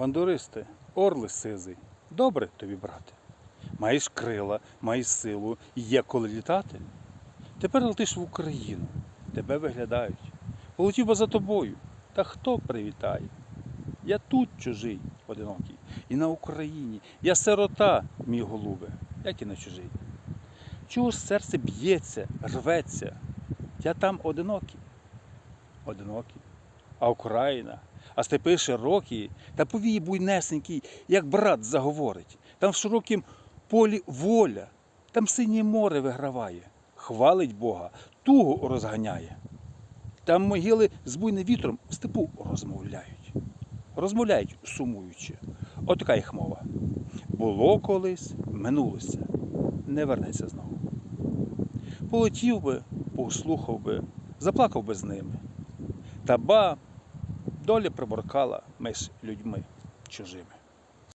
Бандуристи, орли сизий, добре тобі, брате. Маєш крила, маєш силу, є коли літати. Тепер летиш в Україну, тебе виглядають. Полетів би за тобою, та хто привітає? Я тут чужий, одинокий, і на Україні. Я сирота, мій голубе, як і на чужий. Чого ж серце б'ється, рветься? Я там одинокий, одинокий, а Україна, а степи широкі, та повії буйнесенький, як брат заговорить. Там в широкім полі воля, там синє море виграває, хвалить Бога, тугу розганяє. Там могили з буйним вітром в степу розмовляють. Розмовляють сумуючи. От така їх мова. Було колись, минулося, не вернеться знову. Полетів би, послухав би, заплакав би з ними. Та ба, доля приборкала між людьми чужими.